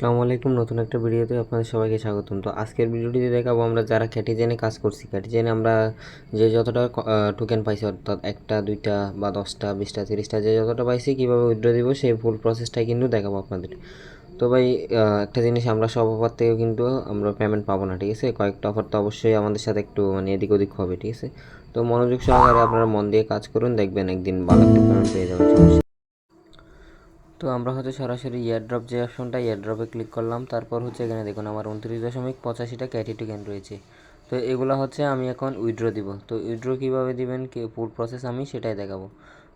আসসালামু আলাইকুম। নতুন একটা ভিডিওতে আপনাদের সবাইকে স্বাগতম। তো আজকের ভিডিওটিতে দেখাবো আমরা যারা ক্যাটিজেনে কাজ করছি। ক্যাটিজেনে আমরা যে যতটা টোকেন পাইছি, অর্থাৎ একটা, দুইটা বা দশটা, বিশটা, তিরিশটা, যে যতটা পাইছি, কীভাবে উইথড্র দিব, সেই ফুল প্রসেসটাই কিন্তু দেখাবো আপনাদের। তো ভাই একটা জিনিস আমরা সব অফার থেকেও কিন্তু আমরা পেমেন্ট পাবো না, ঠিক আছে? কয়েকটা অফার তো অবশ্যই আমাদের সাথে একটু মানে এদিক ওদিক হবে, ঠিক আছে? তো মনোযোগ সহকারে আপনারা মন দিয়ে কাজ করুন, দেখবেন একদিন ভালো একটা পেমেন্ট পেয়ে যাবেন তো আমরা হচ্ছে সরাসরি ইয়ারড্রপ যে অপশনটা ইয়ারড্রপে ক্লিক করলাম। তারপর হচ্ছে এখানে দেখুন, আমার উনত্রিশ দশমিক পঁচাশিটা ক্যাটি টোকেন রয়েছে। তো এগুলো হচ্ছে আমি এখন উইড্রো দিব। তো উইড্রো কীভাবে দিবেন? কে ফুল প্রসেস আমি সেটাই দেখাবো।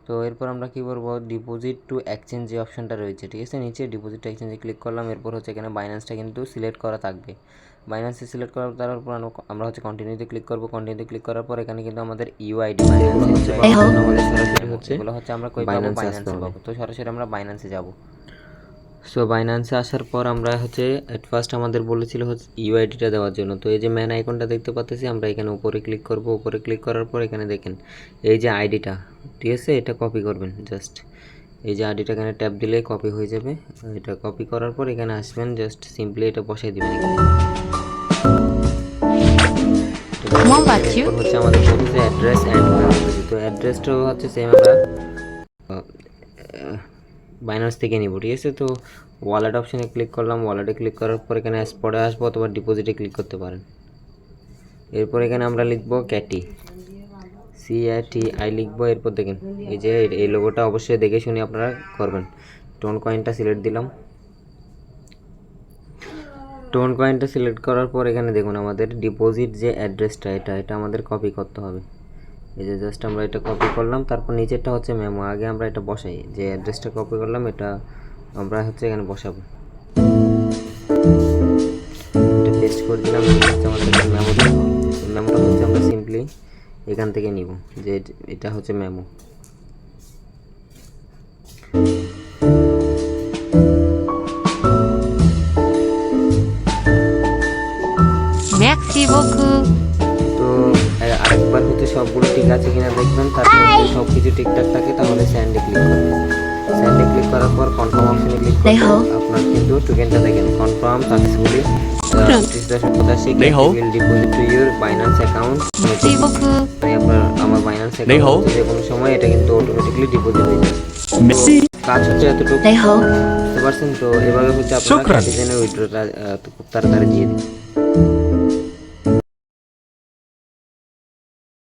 তো এরপর আমরা কী করব? ডিপোজিট টু এক্সচেঞ্জ যে অপশনটা রয়েছে, ঠিক আছে? নিচে ডিপোজিট টু এক্সচেঞ্জে ক্লিক করলাম। এরপর হচ্ছে এখানে বাইন্যান্সটা কিন্তু সিলেক্ট করা থাকবে। বাইন্যান্সে সিলেক্ট করার তারপর আমরা- হচ্ছে কন্টিনিউতে ক্লিক করব। কন্টিনিউতে ক্লিক করার পর এখানে কিন্তু আমাদের ইউআইডি হচ্ছে হচ্ছে এগুলো হচ্ছে আমরা কই পাবো? বাইন্যান্সে পাবো। তো সরাসরি আমরা বাইন্যান্সে যাব। সো বাইন্যান্সে আসার পর আমরা হচ্ছে অ্যাট ফার্স্ট আমাদের বলেছিল হচ্ছে ইউআইডিটা দেওয়ার জন্য। তো এই যে ম্যান আইকনটা দেখতে পাচ্ছি আমরা এখানে উপরে ক্লিক করব। উপরে ক্লিক করার পর এখানে দেখেন এই যে আইডিটা ঠিক আছে? এটা কপি করবেন জাস্ট এই যে আইডিটা এখানে ট্যাপ দিলেই কপি হয়ে যাবে। এটা কপি করার পর এখানে আসবেন জাস্ট সিম্পলি এটা বসাই দিবেন এখানে। হচ্ছে আমাদের বলতেছে অ্যাড্রেস অ্যান্ড তো অ্যাড্রেসটাও হচ্ছে সেম আমরা বাইনান্স থেকে নিব ঠিক আছে? তো ওয়ালেট অপশানে ক্লিক করলাম। ওয়ালেটে ক্লিক করার পর এখানে স্পটে আসব অথবা ডিপোজিটে ক্লিক করতে পারেন। এরপর এখানে আমরা লিখব ক্যাটি সি আই লিখব, এরপর দেখেন। এই যে এই লোগোটা অবশ্যই দেখে শুনে আপনারা করবেন। টোন কয়েনটা সিলেক্ট দিলাম। টোন কয়েনটা সিলেক্ট করার পর এখানে দেখুন, আমাদের ডিপোজিট যে অ্যাড্রেসটা এটা এটা আমাদের কপি করতে হবে। এই যে জাস্ট আমরা এটা কপি করলাম, তারপর নিচেরটা হচ্ছে মেমো আগে আমরা এটা বসাই। যে অ্যাড্রেসটা কপি করলাম, এটা আমরা হচ্ছে এখানে বসাবো। এটা পেস্ট করে দিলাম আমাদের মেমো মেমোটা হচ্ছে আমরা সিম্পলি এখান থেকে নিব যে এটা হচ্ছে মেমো তো আরেকবার হচ্ছে সবগুলো ঠিক আছে কিনা দেখবেন তারপর সব কিছু ঠিকঠাক থাকে তাহলে স্যান্ডে ক্লিক করবেন। স্যান্ডে ক্লিক করার পর কনফার্ম অপশনে ক্লিক করবেন। আপনার কিন্তু টোকেনটা দেখেন কনফার্ম সাকসেসফুলি ত্রিশ দশমিক পঁচাশি। Will deposit to your Binance account দেখো। অ্যাকাউন্ট যে কোনো সময় এটা কিন্তু অটোমেটিক্যালি ডিপোজিট হয়ে যায় মেসি কাজ হচ্ছে এতটুকু। বুঝতে পারছেন তো এভাবে হচ্ছে আপনারা শুকরান। উইথড্রটা খুব তাড়াতাড়ি দিয়ে দিন